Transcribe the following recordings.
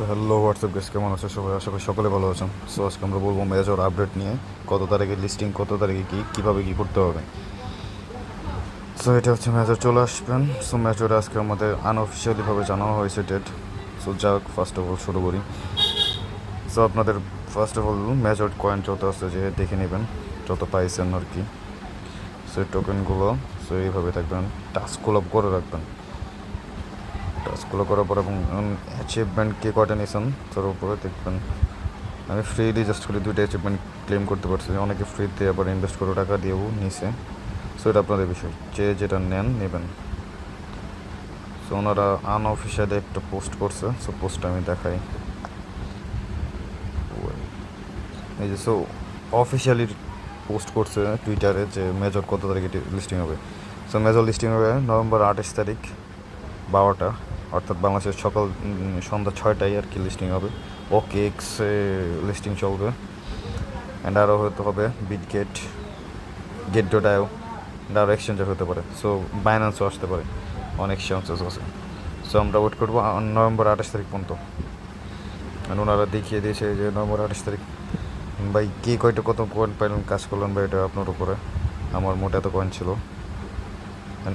So hello WhatsApp guess কেমন আছে? সবাই, আশা করি সকলে ভালো আছেন। সো আজকে আমরা বলব মেজর আপডেট নিয়ে, কত তারিখে লিস্টিং কত তারিখে কী, কীভাবে কী করতে হবে। সো এটা হচ্ছে মেজর চলে আসবেন। সো মেজর আজকে আমাদের আনঅফিসিয়ালিভাবে জানানো হয়েছে ডেট সো যাক ফার্স্ট অফ অল শুরু করি। সো আপনাদের first of all major coin যত আছে যে দেখে নেবেন, যত পাইছেন আর কি। সো টোকেনগুলো সো এইভাবে থাকবেন টাস্কগুলো করে রাখবেন। টাস্কগুলো করার পর এবং অ্যাচিভমেন্ট কে কয়টা নিয়েছেন? তার উপরে দেখবেন। আমি ফ্রিলি জাস্ট করে দুইটা অ্যাচিভমেন্ট ক্লেম করতে পারছি। অনেকে ফ্রিতে আবার ইনভেস্ট করে টাকা দিয়েও নিছে সো এটা আপনাদের বিষয়। যে যেটা নেন, নেবেন। সো ওনারা আনঅফিসিয়ালি একটা পোস্ট করছে। সো পোস্টটা আমি দেখাই। এই যে সো অফিসিয়ালি পোস্ট করছে টুইটারে যে মেজর কত তারিখে লিস্টিং হবে? সো মেজর লিস্টিং হবে নভেম্বর আঠাশ তারিখ, বারোটা। অর্থাৎ বাংলাদেশের সকাল সন্ধ্যা ছয়টায় আর কি লিস্টিং হবে। ওকে এক্সে লিস্টিং চলবে। অ্যান্ড আরও হতে হবে বিট গেট গেট ডোটায়ও আরও এক্সচেঞ্জার হতে পারে। সো বাইন্যান্সও আসতে পারে। অনেক চান্সেস আছে। সো আমরা ওয়েট করব নভেম্বর আঠাশ তারিখ পর্যন্ত। ওনারা দেখিয়ে দিয়েছে যে নভেম্বর আঠাশ তারিখ। ভাই, কে কয়টা কত কয়েন পাইলেন কাজ করলেন ভাই, এটা আপনার উপরে? আমার মোটা এত কয়েন ছিল।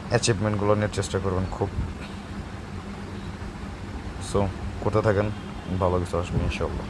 অ্যাচিভমেন্টগুলো নেওয়ার চেষ্টা করবেন খুব। সো করতে থাকেন? ভালো কিছু আসবে ইনশাল্লাহ